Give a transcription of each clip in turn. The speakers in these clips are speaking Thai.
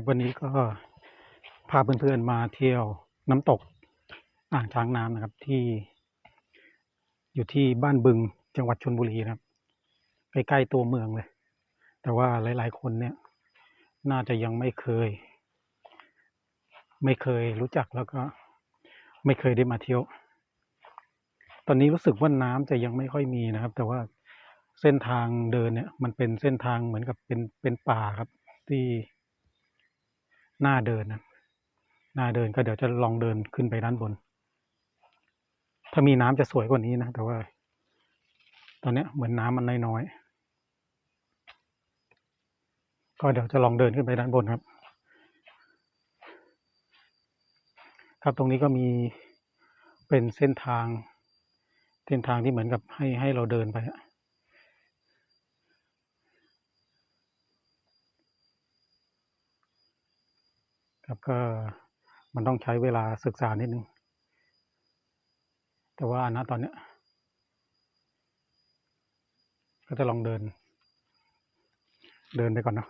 ครับวันนี้ก็พาเพื่อนๆมาเที่ยวน้ำตกอ่างช้างน้ำนะครับที่ อยู่ที่บ้านบึงจังหวัดชลบุรีนะครับใกล้ๆตัวเมืองเลย แต่ว่าหลายๆคนเนี่ย น่าจะยังไม่เคย ไม่เคยรู้จักแล้วก็ ไม่เคยได้มาเที่ยว ตอนนี้รู้สึกว่าน้ำจะยังไม่ค่อยมีนะครับ แต่ว่าเส้นทางเดินเนี่ย มันเป็นเส้นทางเหมือนกับเป็นเป็นป่าครับ ที่ หน้าเดินนะหน้าเดินก็เดี๋ยวจะลองเดินขึ้นไปด้านบน ถ้ามีน้ำจะสวยกว่านี้นะ แต่ว่า ตอนนี้เหมือนน้ำมันน้อยๆ ก็เดี๋ยวจะลองเดินขึ้นไปด้านบนครับ ครับตรงนี้ก็มีเป็นเส้นทาง เส้นทางที่เหมือนกับให้ให้เราเดินไปอะครับ ก็มันต้องใช้เวลาศึกษานิดนึง แต่ว่าณตอนเนี้ย ก็จะลองเดิน เดินไปก่อนเนาะ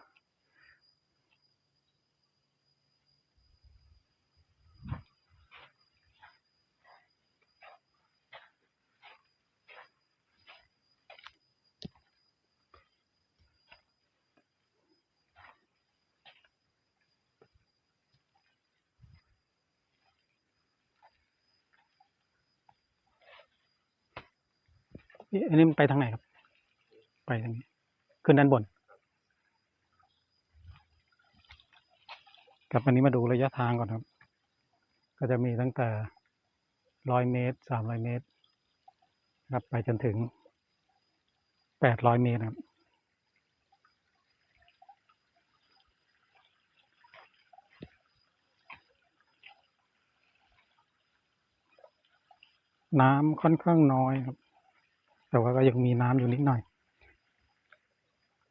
เอันนี้มันไปทางไหนครับ ไปทางนี้ ขึ้นด้านบนครับอันนี้มาดูระยะทางก่อนครับ ก็จะมีตั้งแต่ร้อยเมตรสามร้อยเมตรครับไปจนถึงแปดร้อยเมตรครับน้ำค่อนข้างน้อยครับ แต่ว่าก็ยังมีน้ำอยู่นิดหน่อย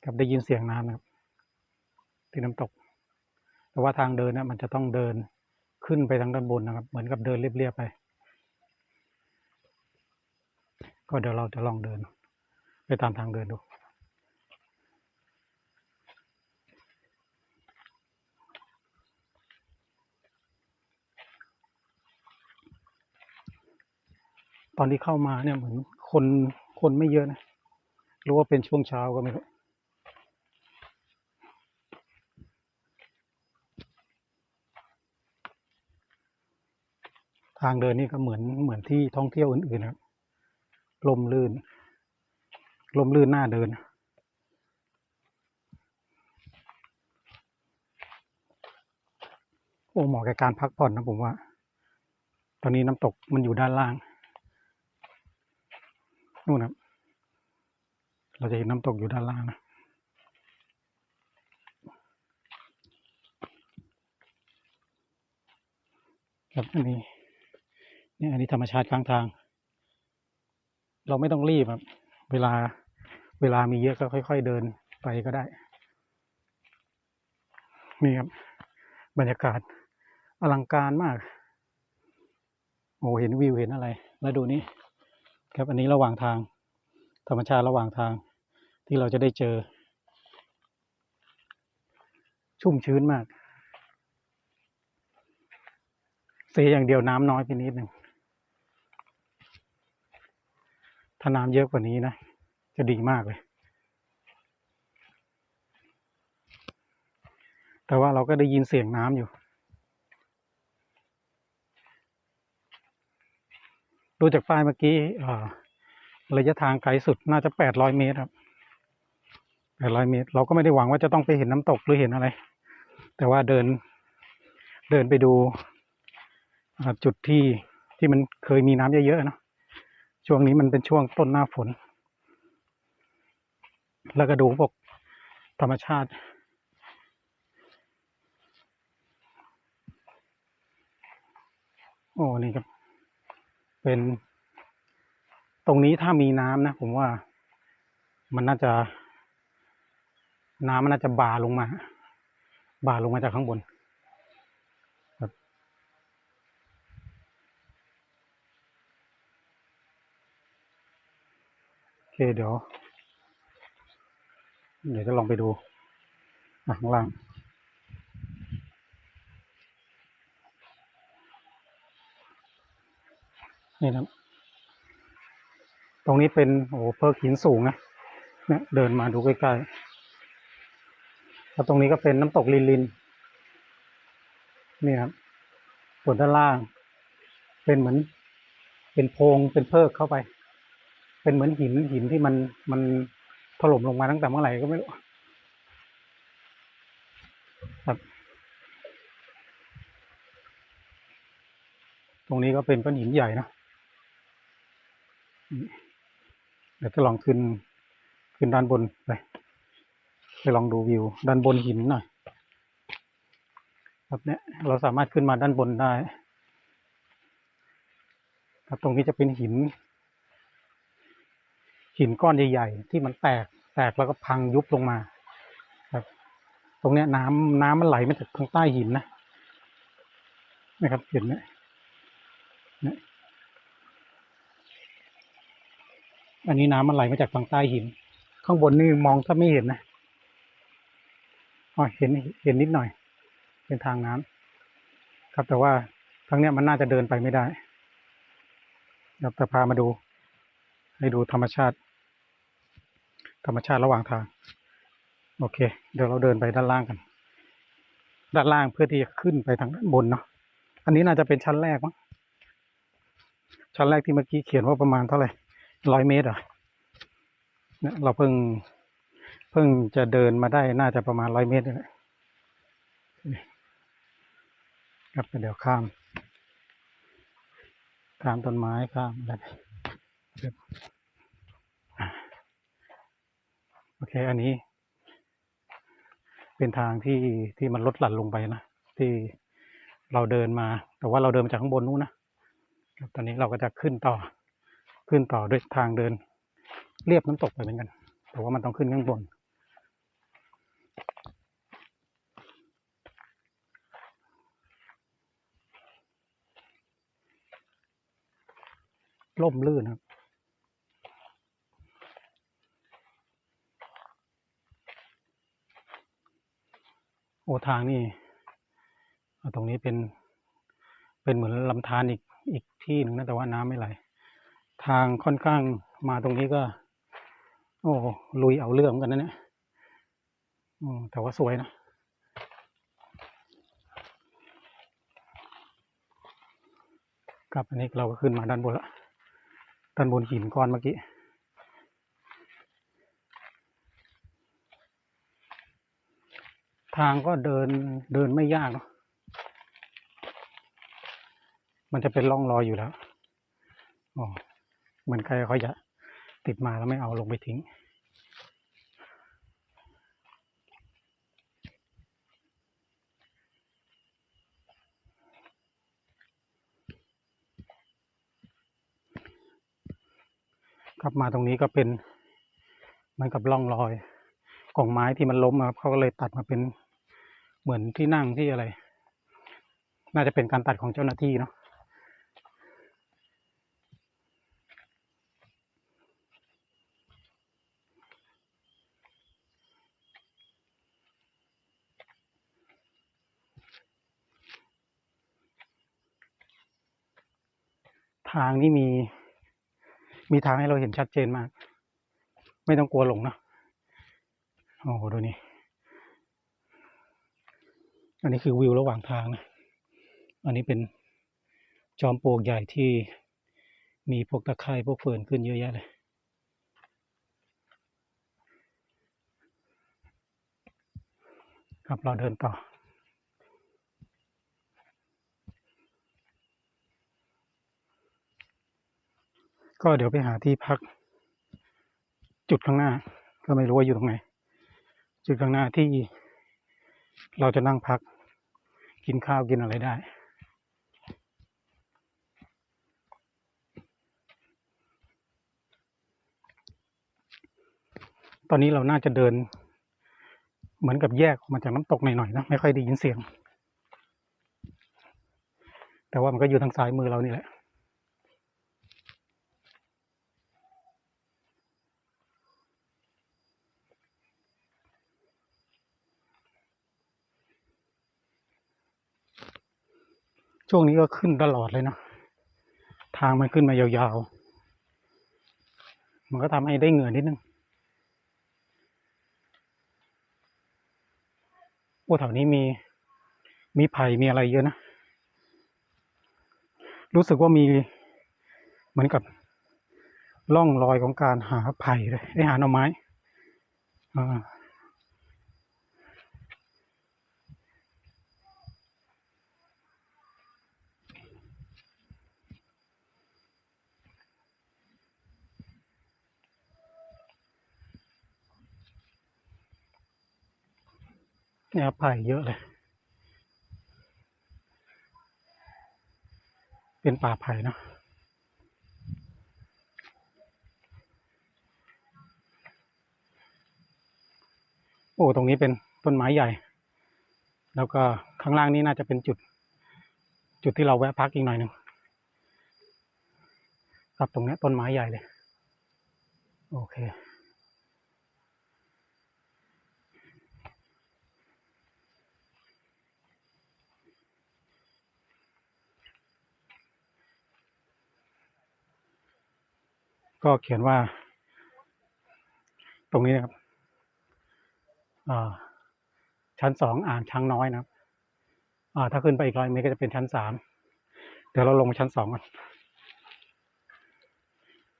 ครับได้ยินเสียงน้ำนะครับ ที่น้ำตก แต่ว่าทางเดินเนี่ยมันจะต้องเดินขึ้นไปทางด้านบนนะครับ เหมือนกับเดินเรียบๆไป ก็เดี๋ยวเราจะลองเดิน ไปตามทางเดินดูตอนที่เข้ามาเนี่ยเหมือนคน คนไม่เยอะนะหรือว่าเป็นช่วงเช้าก็ไม่รู้ทางเดินนี่ก็เหมือนเหมือนที่ท่องเที่ยวอื่นๆนะครับลมลื่น ลมลื่นหน้าเดิน โอ้เหมาะกับการพักผ่อนนะผมว่า ตอนนี้น้ำตกมันอยู่ด้านล่าง นู่นนะครับ เราจะเห็นน้ำตกอยู่ด้านล่างนะครับอันนี้เนี่ยอันนี้ธรรมชาติข้างทาง เราไม่ต้องรีบครับ เวลาเวลามีเยอะก็ค่อย ๆเดินไปก็ได้ นี่ครับ บรรยากาศอลังการมาก โอ้เห็นวิวเห็นอะไร แล้วดูนี่ ครับ อันนี้ระหว่างทาง ธรรมชาติระหว่างทางที่เราจะได้เจอ ชุ่มชื้นมาก เสียอย่างเดียวน้ำน้อยไปนิดหนึ่งถ้าน้ำเยอะกว่านี้นะ จะดีมากเลย แต่ว่าเราก็ได้ยินเสียงน้ำอยู่ ดูจากป้ายเมื่อกี้ระยะทางไกลสุดน่าจะแปดร้อยเมตรครับแปดร้อยเมตร เราก็ไม่ได้หวังว่าจะต้องไปเห็นน้ำตกหรือเห็นอะไร แต่ว่าเดิน เดินไปดูจุดที่ที่มันเคยมีน้ำเยอะๆเนอะช่วงนี้มันเป็นช่วงต้นหน้าฝน แล้วก็ดูพวกธรรมชาติโอ้นี่ครับ เป็น ตรงนี้ถ้ามีน้ำนะ ผมว่า มันน่าจะ น้ำมันน่าจะบาลงมาบาลงมาจากข้างบนครับโอเคเดี๋ยว เดี๋ยวจะลองไปดูข้างล่าง นี่นะครับตรงนี้เป็นโอ้โหเพิกหินสูงนะเนี่ยเดินมาดูใกล้ๆแล้วตรงนี้ก็เป็นน้ำตกลินลินนี่ครับส่วนด้านล่าง เป็นเหมือน เป็นโพรงเป็นเพิกเข้าไป เป็นเหมือนหินหินที่มันมันถล่มลงมาตั้งแต่เมื่อไหร่ก็ไม่รู้ครับตรงนี้ก็เป็นก้อนหินใหญ่นะ เดี๋ยวจะลองขึ้น ขึ้นด้านบนไป ไปลองดูวิว ด้านบนหินหน่อย ครับเนี่ยเราสามารถขึ้นมาด้านบนได้ ครับตรงนี้จะเป็นหิน หินก้อนใหญ่ๆที่มันแตก แตกแล้วก็พังยุบลงมา ครับ ตรงเนี้ยน้ำน้ำมันไหลมาจากทางใต้หินนะนะครับเห็นไหมเนี่ย อันนี้น้ำมันไหลมาจากทางใต้หิน ข้างบนนี่มองถ้าไม่เห็นนะอ๋อเห็นเห็นนิดหน่อย เป็นทางน้ำครับแต่ว่าทางเนี้ยมันน่าจะเดินไปไม่ได้เดี๋ยวจะพามาดู ให้ดูธรรมชาติ ธรรมชาติระหว่างทาง โอเค เดี๋ยวเราเดินไปด้านล่างกัน ด้านล่างเพื่อที่จะขึ้นไปทางด้านบนเนาะอันนี้น่าจะเป็นชั้นแรกมั้งชั้นแรกที่เมื่อกี้เขียนว่าประมาณเท่าไหร่ ร้อยเมตรเหรอะเนี่ยเราเพิ่ง เพิ่งจะเดินมาได้น่าจะประมาณร้อยเมตรนี่แหละครับเดี๋ยวข้าม ข้ามต้นไม้ข้ามอะไรโอเค อันนี้ เป็นทางที่ที่มันลดหลั่นลงไปนะ ที่เราเดินมา แต่ว่าเราเดินมาจากข้างบนนู้นนะครับตอนนี้เราก็จะขึ้นต่อ ขึ้นต่อด้วยทางเดิน เรียบน้ำตกไปเหมือนกัน แต่ว่ามันต้องขึ้นข้างบน ล่มลื่นครับโอทางนี่ตรงนี้เป็นเป็นเหมือนลำธารอีกอีกที่หนึ่งนะแต่ว่าน้ำไม่ไหล ทางค่อนข้างมาตรงนี้ก็ โอ้ลุยเอาเรื่องกันนะเนี่ยแต่ว่าสวยนะครับอันนี้เราก็ขึ้นมาด้านบนละด้านบนหินก้อนเมื่อกี้ทางก็เดินเดินไม่ยากเนอะมันจะเป็นร่องรอยอยู่แล้วอ๋อ เหมือนใครเขาจะติดมาแล้วไม่เอาลงไปทิ้งครับมาตรงนี้ก็เป็นเหมันกับร่องรอยของไม้ที่มันล้มครับเขาก็เลยตัดมาเป็นเหมือนที่นั่งที่อะไร น่าจะเป็นการตัดของเจ้าหน้าที่เนาะทางนี่มี มีทางให้เราเห็นชัดเจนมาก ไม่ต้องกลัวหลงนะโอ้โหดูนี่อันนี้คือวิวระหว่างทางนะ อันนี้เป็นจอมปลวกใหญ่ที่มีพวกตะไคร่พวกเฟิร์นขึ้นเยอะแยะเลย ครับเราเดินต่อ ก็เดี๋ยวไปหาที่พัก จุดข้างหน้า ก็ไม่รู้ว่าอยู่ตรงไหน จุดข้างหน้าที่เราจะนั่งพัก กินข้าวกินอะไรได้ ตอนนี้เราน่าจะเดิน เหมือนกับแยกออกมาจากน้ำตกหน่อยๆนะ ไม่ค่อยได้ยินเสียง แต่ว่ามันก็อยู่ทางซ้ายมือเรานี่แหละ ช่วงนี้ก็ขึ้นตลอดเลยเนาะทางมันขึ้นมายาวๆ มันก็ทำให้ได้เหงื่อนิดนึงโอ้แถวนี้มีมีไผ่มีอะไรเยอะนะ รู้สึกว่ามีเหมือนกับร่องรอยของการหาไผ่เลยไอหาหน่อไม้อ่า เนี่ยไผ่เยอะเลย เป็นป่าไผ่เนอะโอ้ ตรงนี้เป็นต้นไม้ใหญ่ แล้วก็ข้างล่างนี้น่าจะเป็นจุด จุดที่เราแวะพักอีกหน่อยหนึ่งครับตรงนี้ต้นไม้ใหญ่เลย โอเค ก็เขียนว่า ตรงนี้นะครับชั้นสองอ่านช้างน้อยนะครับถ้าขึ้นไปอีกร้อยเมตรก็จะเป็นชั้นสามเดี๋ยวเราลงชั้นสองกัน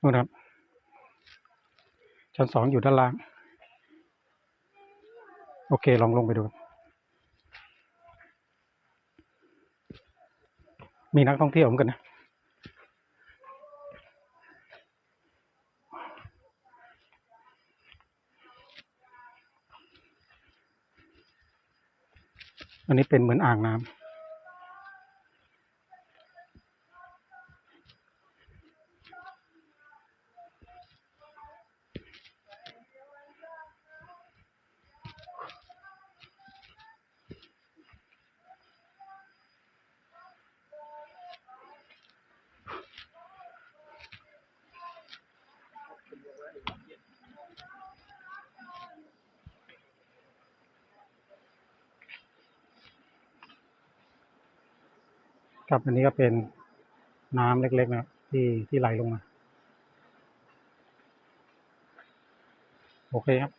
นู่นะครับ ชั้นสองอยู่ด้านล่าง โอเค ลองลงไปดู มีนักท่องเที่ยวเหมือนกันนะ อันนี้เป็นเหมือนอ่างน้ำ ครับอันนี้ก็เป็นน้ำเล็กๆนะครับที่ที่ไหลลงมา โอเคครับ